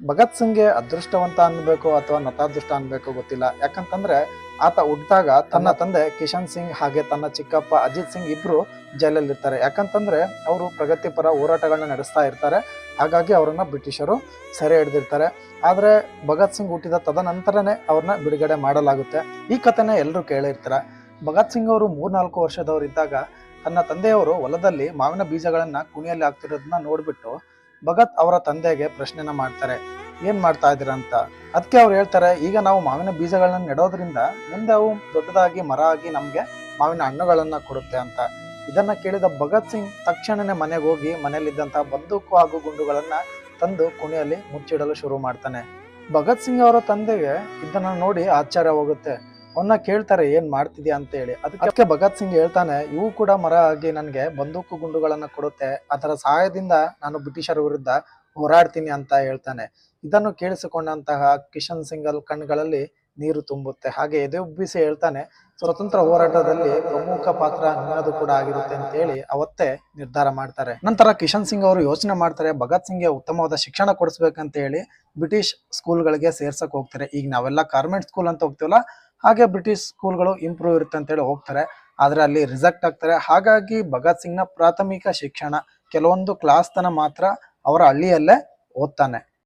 ಭಗತ್ ಸಿಂಗ್ಗೆ ಅದೃಷ್ಟವಂತ ಅನ್ಬೇಕು ಅಥವಾ ನತಾದೃಷ್ಟ ಅನ್ಬೇಕು ಗೊತ್ತಿಲ್ಲ. ಯಾಕಂತಂದ್ರೆ ಆತ ಹುಟ್ಟಿದಾಗ ತನ್ನ ತಂದೆ ಕಿಶನ್ ಸಿಂಗ್ ಹಾಗೆ ತನ್ನ ಚಿಕ್ಕಪ್ಪ ಅಜಿತ್ ಸಿಂಗ್ ಇಬ್ರು ಜೈಲಲ್ಲಿ ಇರ್ತಾರೆ. ಯಾಕಂತಂದ್ರೆ ಅವರು ಪ್ರಗತಿಪರ ಹೋರಾಟಗಳನ್ನ ನಡೆಸ್ತಾ ಇರ್ತಾರೆ. ಹಾಗಾಗಿ ಅವರನ್ನ ಬ್ರಿಟಿಷರು ಸೆರೆ ಹಿಡಿದಿರ್ತಾರೆ. ಆದ್ರೆ ಭಗತ್ ಸಿಂಗ್ ಹುಟ್ಟಿದ ತದನಂತರನೇ ಅವ್ರನ್ನ ಬಿಡುಗಡೆ ಮಾಡಲಾಗುತ್ತೆ. ಈ ಕಥೆನ ಎಲ್ಲರೂ ಕೇಳಿರ್ತಾರೆ? ಭಗತ್ ಸಿಂಗ್ ಅವರು ಮೂರ್ನಾಲ್ಕು ವರ್ಷದವರಿದ್ದಾಗ ತನ್ನ ತಂದೆಯವರು ಹೊಲದಲ್ಲಿ ಮಾವಿನ ಬೀಜಗಳನ್ನ ಕುಣಿಯಲ್ಲಿ ಹಾಕ್ತಿರೋದನ್ನ ನೋಡ್ಬಿಟ್ಟು ಭಗತ್ ಅವರ ತಂದೆಗೆ ಪ್ರಶ್ನೆನ ಮಾಡ್ತಾರೆ, ಏನ್ ಮಾಡ್ತಾ ಇದ್ದೀರಾ ಅಂತ? ಅದಕ್ಕೆ ಅವ್ರು ಹೇಳ್ತಾರೆ, ಈಗ ನಾವು ಮಾವಿನ ಬೀಜಗಳನ್ನ ನೆಡೋದ್ರಿಂದ ಮುಂದೆ ಅವು ದೊಡ್ಡದಾಗಿ, ಮರ ಆಗಿ ನಮ್ಗೆ ಮಾವಿನ ಹಣ್ಣುಗಳನ್ನ ಕೊಡುತ್ತೆ ಅಂತ. ಇದನ್ನ ಕೇಳಿದ ಭಗತ್ ಸಿಂಗ್ ತಕ್ಷಣನೇ ಮನೆಗೆ ಹೋಗಿ ಮನೆಯಲ್ಲಿದ್ದಂತಹ ಬಂದೂಕು ಹಾಗೂ ಗುಂಡುಗಳನ್ನ ತಂದು ಕುಣಿಯಲ್ಲಿ ಮುಚ್ಚಿಡಲು ಶುರು ಮಾಡ್ತಾನೆ. ಭಗತ್ ಸಿಂಗ್ ಅವರ ತಂದೆಗೆ ಇದನ್ನ ನೋಡಿ ಆಶ್ಚರ್ಯ ಹೋಗುತ್ತೆ. ಅವನ್ನ ಕೇಳ್ತಾರೆ, ಏನ್ ಮಾಡ್ತಿದ್ಯಾ? ಅಂತ ಹೇಳಿ. ಅದಕ್ಕೆ ಭಗತ್ ಸಿಂಗ್ ಹೇಳ್ತಾನೆ, ಇವು ಕೂಡ ಮರ ಆಗಿ ನನಗೆ ಬಂದೂಕು ಗುಂಡುಗಳನ್ನ ಕೊಡುತ್ತೆ. ಅದರ ಸಹಾಯದಿಂದ ನಾನು ಬ್ರಿಟಿಷರ ವಿರುದ್ಧ ಹೋರಾಡ್ತೀನಿ ಅಂತ ಹೇಳ್ತಾನೆ. ಇದನ್ನು ಕೇಳಿಸಿಕೊಂಡಂತಹ ಕಿಶನ್ ಸಿಂಗಲ್ ಕಣ್ಗಳಲ್ಲಿ ನೀರು ತುಂಬುತ್ತೆ. ಹಾಗೆ ಎದೆ ಉಬ್ಬಿಸಿ ಹೇಳ್ತಾನೆ, ಸ್ವತಂತ್ರ ಹೋರಾಟದಲ್ಲಿ ಪ್ರಮುಖ ಪಾತ್ರ ಅನ್ನೋದು ಕೂಡ ಆಗಿರುತ್ತೆ ಅಂತ ಹೇಳಿ ಅವತ್ತೇ ನಿರ್ಧಾರ ಮಾಡ್ತಾರೆ. ನಂತರ ಕಿಶನ್ ಸಿಂಗ್ ಅವರು ಯೋಚನೆ ಮಾಡ್ತಾರೆ, ಭಗತ್ ಸಿಂಗ್ಗೆ ಉತ್ತಮವಾದ ಶಿಕ್ಷಣ ಕೊಡಿಸ್ಬೇಕಂತ ಹೇಳಿ ಬ್ರಿಟಿಷ್ ಸ್ಕೂಲ್ಗಳಿಗೆ ಸೇರ್ಸಕ್ ಹೋಗ್ತಾರೆ. ಈಗ ನಾವೆಲ್ಲ ಕಾರ್ಮೆಂಟ್ ಸ್ಕೂಲ್ ಅಂತ ಹೋಗ್ತೀವಲ್ಲ ಹಾಗೆ ಬ್ರಿಟಿಷ್ ಸ್ಕೂಲ್ಗಳು ಇಂಪ್ರೂವ್ ಇರುತ್ತೆ ಅಂತೇಳಿ ಹೋಗ್ತಾರೆ. ಆದರೆ ಅಲ್ಲಿ ರಿಸೆಕ್ಟ್ ಆಗ್ತಾರೆ. ಹಾಗಾಗಿ ಭಗತ್ ಸಿಂಗ್ನ ಪ್ರಾಥಮಿಕ ಶಿಕ್ಷಣ ಕೆಲವೊಂದು ಕ್ಲಾಸ್ ತನ ಮಾತ್ರ ಅವರ ಹಳ್ಳಿಯಲ್ಲೇ ಓದ್ತಾನೆ.